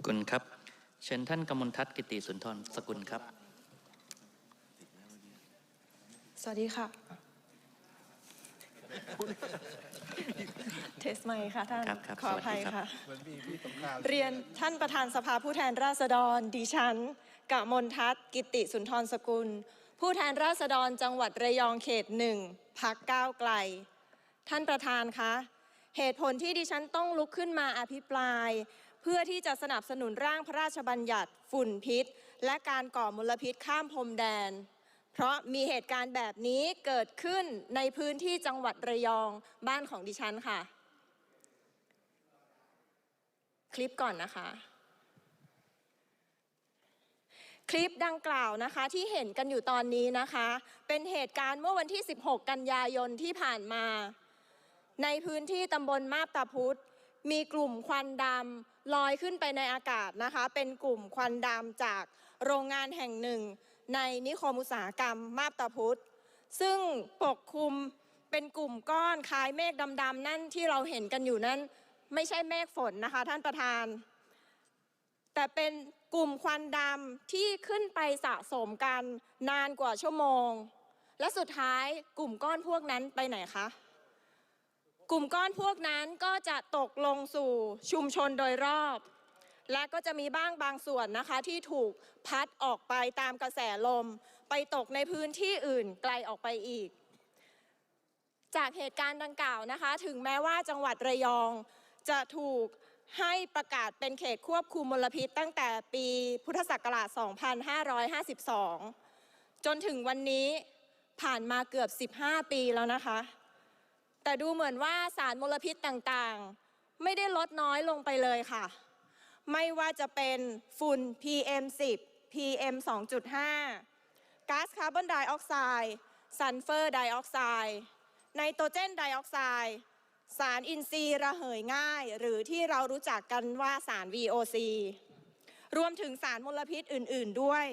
ขอบคุณครับ เชิญท่านกมลทัศน์กิติสุนทรสกุลครับ สวัสดีค่ะ เทสไมค์ค่ะท่าน ครับครับขออภัยสวัสดีครับ ค่ะเหมือนมีพี่สงครามเรียนท่านประธานสภาผู้แทนราษฎรดิฉันกะมลทัศน์กิติสุนทรสกุล ผู้แทนราษฎรจังหวัดระยองเขตหนึ่งพักก้าวไกล ท่านประธานคะ เหตุผลที่ดิฉันต้องลุกขึ้นมาอภิปราย เพื่อที่จะสนับสนุนร่างพระราชบัญญัติฝุ่นพิษ และการก่อมลพิษข้ามพรมแดน เพราะมีเหตุการณ์แบบนี้เกิดขึ้นในพื้นที่จังหวัดระยองบ้านของดิฉันค่ะ คลิปก่อนนะคะ คลิปดังกล่าวนะคะที่เห็นกันอยู่ตอนนี้นะคะ เป็นเหตุการณ์เมื่อวันที่ 16 กันยายนที่ผ่านมา ในพื้นที่ตำบลมาบตาพุธมีกลุ่มควันดำ ลอยขึ้นไปในอากาศนะคะ เป็นกลุ่มควันดำจากโรงงานแห่งหนึ่ง ในนิคมอุตสาหกรรมมาบตาพุธซึ่งปกคลุมเป็นกลุ่มก้อนคล้ายเมฆดำๆนั่นที่เราเห็นกันอยู่นั้น ไม่ใช่เมฆฝนนะคะ ท่านประธาน แต่เป็นกลุ่มควันดำที่ขึ้นไปสะสมกันนานกว่าชั่วโมง และสุดท้ายกลุ่มก้อนพวกนั้นไปไหนคะ กลุ่มก้อนพวกนั้นก็จะตกลงสู่ชุมชนโดยรอบ และก็จะมีบ้างบางส่วนนะคะที่ถูกพัดออกไปตามกระแสลม ไปตกในพื้นที่อื่นไกลออกไปอีก จากเหตุการณ์ดังกล่าวนะคะ ถึงแม้ว่าจังหวัดระยองจะถูกให้ประกาศเป็นเขตควบคุมมลพิษตั้งแต่ปีพุทธศักราช 2552 จนถึงวันนี้ผ่านมาเกือบ 15 ปีแล้วนะคะ แต่ดูเหมือนว่าสารมลพิษต่างๆ ไม่ได้ลดน้อยลงไปเลยค่ะ ไม่ว่าจะเป็นฝุ่น PM 10 PM 2.5 ก๊าซคาร์บอนไดออกไซด์ซัลเฟอร์ไดออกไซด์ไนโตรเจนไดออกไซด์สารอินทรีย์ระเหยง่าย หรือที่เรารู้จักกันว่าสาร VOC รวมถึงสารมลพิษอื่น ๆด้วย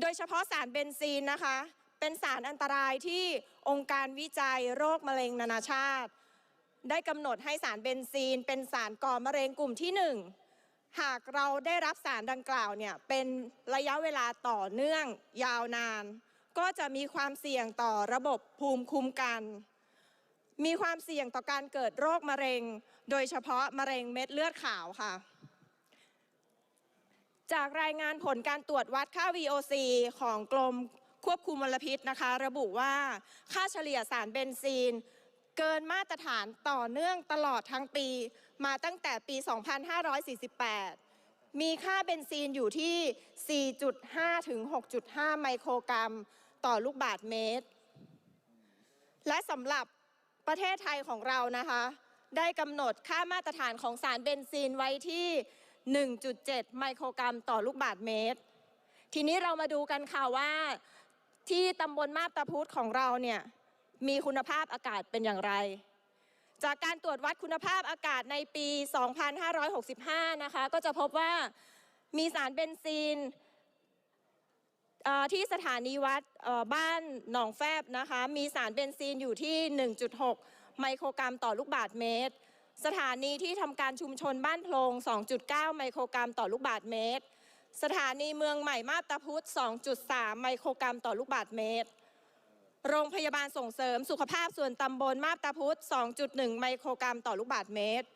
โดยเฉพาะสารเบนซีนนะคะ เป็นสารอันตรายที่องค์การวิจัยโรคมะเร็งนานาชาติ ได้กำหนดให้สารเบนซีน เป็นสารก่อมะเร็งกลุ่มที่หนึ่งหากเราได้รับสารดังกล่าวเนี่ยเป็นระยะเวลาต่อเนื่องยาวนาน ก็จะมีความเสี่ยงต่อระบบภูมิคุ้มกัน มีความเสี่ยงต่อการเกิดโรคมะเร็ง โดยเฉพาะมะเร็งเม็ดเลือดขาวค่ะจากรายงานผลการตรวจวัดค่า VOC ของกรม ควบคุมมลพิษนะคะ ระบุว่าค่าเฉลี่ยสารเบนซีน เกินมาตรฐานต่อเนื่องตลอดทั้งปี มาตั้งแต่ปี 2548 มีค่าเบนซีนอยู่ที่ 4.5 ถึง 6.5 ไมโครกรัมต่อลูกบาทเมตร และสำหรับประเทศไทยของเรานะคะ ได้กำหนดค่ามาตรฐานของสารเบนซีนไว้ที่ 1.7 ไมโครกรัมต่อลูกบาทเมตร ทีนี้เรามาดูกันค่ะว่า ที่ตำบลมาบตาพุธของเราเนี่ยมีคุณภาพอากาศเป็นอย่างไร จากการตรวจวัดคุณภาพอากาศในปี 2565 นะคะ ก็จะพบว่ามีสารเบนซีนที่สถานีวัดบ้านหนองแฟบนะคะ มีสารเบนซีนอยู่ที่ 1.6 ไมโครกรัมต่อลูกบาทเมตร สถานีที่ทำการชุมชนบ้านโพลง2.9 ไมโครกรัมต่อลูกบาทเมตร สถานีเมืองใหม่มาตาพุธ2.3 ไมโครกรัมต่อลูกบาทเมตร โรงพยาบาลส่งเสริมสุขภาพส่วนตำบลมาบตาพุธ2.1 ไมโครกรัมต่อลูกบาทเมตร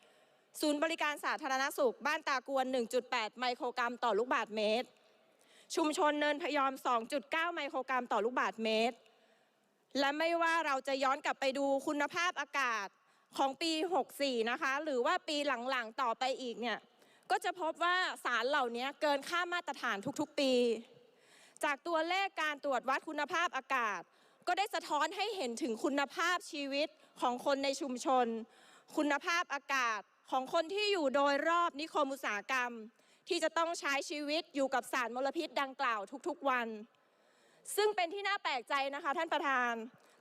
ศูนย์บริการสาธารณสุข บ้านตากวน 1.8 ไมโครกรัมต่อลูกบาทเมตร ชุมชนเนินพยอม 2.9 ไมโครกรัมต่อลูกบาทเมตร และไม่ว่าเราจะย้อนกลับไปดูคุณภาพอากาศของปี 64 นะคะ หรือว่าปีหลังๆ ต่อไปอีกเนี่ย ก็จะพบว่าสารเหล่านี้เกินค่ามาตรฐานทุกๆปี จากตัวเลขการตรวจวัดคุณภาพอากาศ ก็ได้สะท้อนให้เห็นถึงคุณภาพชีวิตของคนในชุมชน คุณภาพอากาศของคนที่อยู่โดยรอบนิคมอุตสาหกรรม ที่จะต้องใช้ชีวิตอยู่กับสารมลพิษดังกล่าวทุกๆวัน ซึ่งเป็นที่น่าแปลกใจนะคะท่านประธาน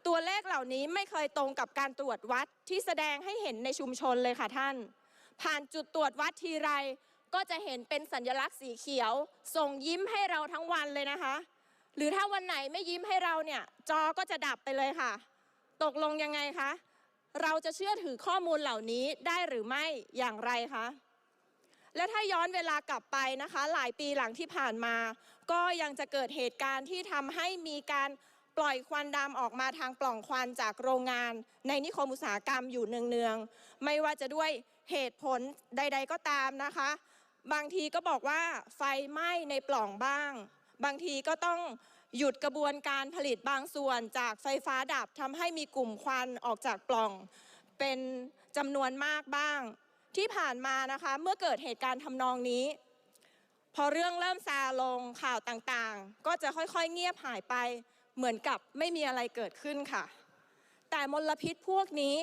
ตัวเลขเหล่านี้ไม่เคยตรงกับการตรวจวัดที่แสดงให้เห็นในชุมชนเลยค่ะท่าน ผ่านจุดตรวจวัดทีไร ก็จะเห็นเป็นสัญลักษณ์สีเขียว ส่งยิ้มให้เราทั้งวันเลยนะคะ หรือถ้าวันไหนไม่ยิ้มให้เราเนี่ย จอก็จะดับไปเลยค่ะ ตกลงยังไงคะ เราจะเชื่อถือข้อมูลเหล่านี้ได้หรือไม่อย่างไรคะและถ้าย้อนเวลากลับไปนะคะ หลายปีหลังที่ผ่านมา ก็ยังจะเกิดเหตุการณ์ที่ทำให้มีการปล่อยควันดำออกมาทางปล่องควันจากโรงงาน ในนิคมอุตสาหกรรมอยู่เนืองๆไม่ว่าจะด้วย เหตุผลใด ๆก็ตามนะคะ บางทีก็บอกว่าไฟไหม้ในปล่องบ้าง บางทีก็ต้องหยุดกระบวนการผลิตบางส่วนจากไฟฟ้าดับทำให้มีกลุ่มควันออกจากปล่อง เป็นจำนวนมากบ้าง ที่ผ่านมานะคะ เมื่อเกิดเหตุการณ์ทำนองนี้ พอเรื่องเริ่มซาลงข่าวต่างๆ ก็จะค่อยๆเงียบหายไปเหมือนกับไม่มีอะไรเกิดขึ้นค่ะ แต่มลพิษพวกนี้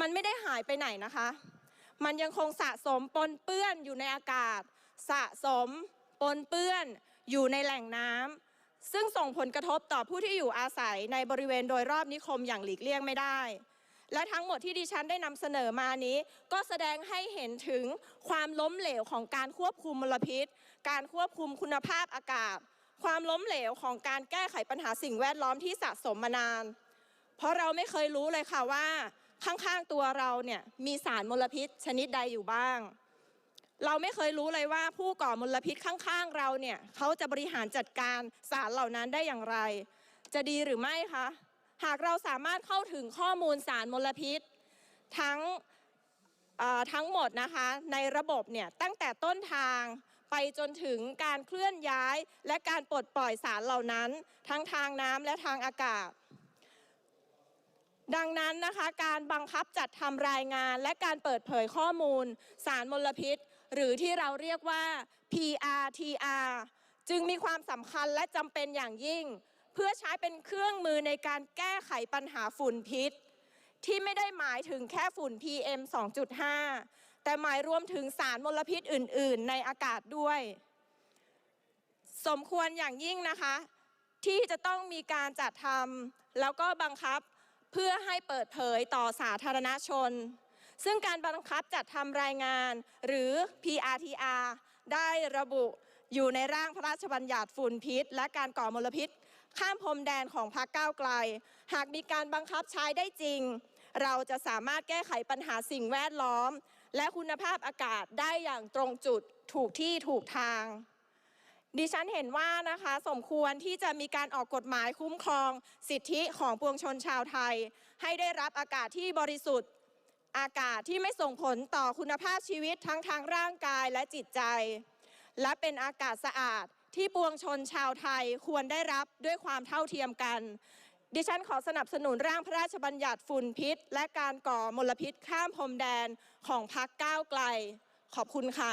มันไม่ได้หายไปไหนนะคะ มันยังคงสะสมปนเปื้อนอยู่ในอากาศ สะสมปนเปื้อนอยู่ในแหล่งน้ำซึ่งส่งผลกระทบต่อผู้ที่อยู่อาศัยในบริเวณโดยรอบนิคมอย่างหลีกเลี่ยงไม่ได้ และทั้งหมดที่ดิฉันได้นำเสนอมานี้ ก็แสดงให้เห็นถึงความล้มเหลวของการควบคุมมลพิษ การควบคุมคุณภาพอากาศ ความล้มเหลวของการแก้ไขปัญหาสิ่งแวดล้อมที่สะสมมานาน เพราะเราไม่เคยรู้เลยค่ะว่า ข้างๆตัวเราเนี่ยมีสารมลพิษชนิดใดอยู่บ้าง เราไม่เคยรู้เลยว่าผู้ก่อมลพิษข้างๆเราเนี่ยเขาจะบริหารจัดการสารเหล่านั้นได้อย่างไร จะดีหรือไม่คะหากเราสามารถเข้าถึงข้อมูลสารมลพิษ ทั้งทั้งหมดนะคะในระบบเนี่ยตั้งแต่ต้นทางไปจนถึงการเคลื่อนย้าย และการปลดปล่อยสารเหล่านั้น ทั้งทางน้ำและทางอากาศ ดังนั้นนะคะการบังคับจัดทำรายงานและการเปิดเผยข้อมูล สารมลพิษ หรือที่เราเรียกว่า PRTR จึงมีความสำคัญและจำเป็นอย่างยิ่ง เพื่อใช้เป็นเครื่องมือในการแก้ไขปัญหาฝุ่นพิษ ที่ไม่ได้หมายถึงแค่ฝุ่น PM 2.5 แต่หมายรวมถึงสารมลพิษอื่น ๆ ในอากาศด้วย สมควรอย่างยิ่งนะคะ ที่จะต้องมีการจัดทำแล้วก็บังคับ พื่อให้เปิดเผยต่อสาธารณชน ซึ่งการบังคับจัดทำรายงานหรือ PRTR ได้ระบุอยู่ในร่างพระราชบัญญัติฝุ่นพิษ และการก่อมลพิษ ข้ามพรมแดนของพรรคก้าวไกล หากมีการบังคับใช้ได้จริง เราจะสามารถแก้ไขปัญหาสิ่งแวดล้อม และคุณภาพอากาศได้อย่างตรงจุดถูกที่ถูกทาง ดิฉันเห็นว่านะคะสมควรที่จะมีการออกกฎหมายคุ้มครองสิทธิของปวงชนชาวไทย ให้ได้รับอากาศที่บริสุทธิ์ อากาศที่ไม่ส่งผลต่อคุณภาพชีวิตทั้งทางร่างกายและจิตใจ และเป็นอากาศสะอาดที่ปวงชนชาวไทยควรได้รับด้วยความเท่าเทียมกัน ดิฉันขอสนับสนุนร่างพระราชบัญญัติฝุ่นพิษ และการก่อมลพิษข้ามพรมแดนของพรรคก้าวไกล ขอบคุณค่ะ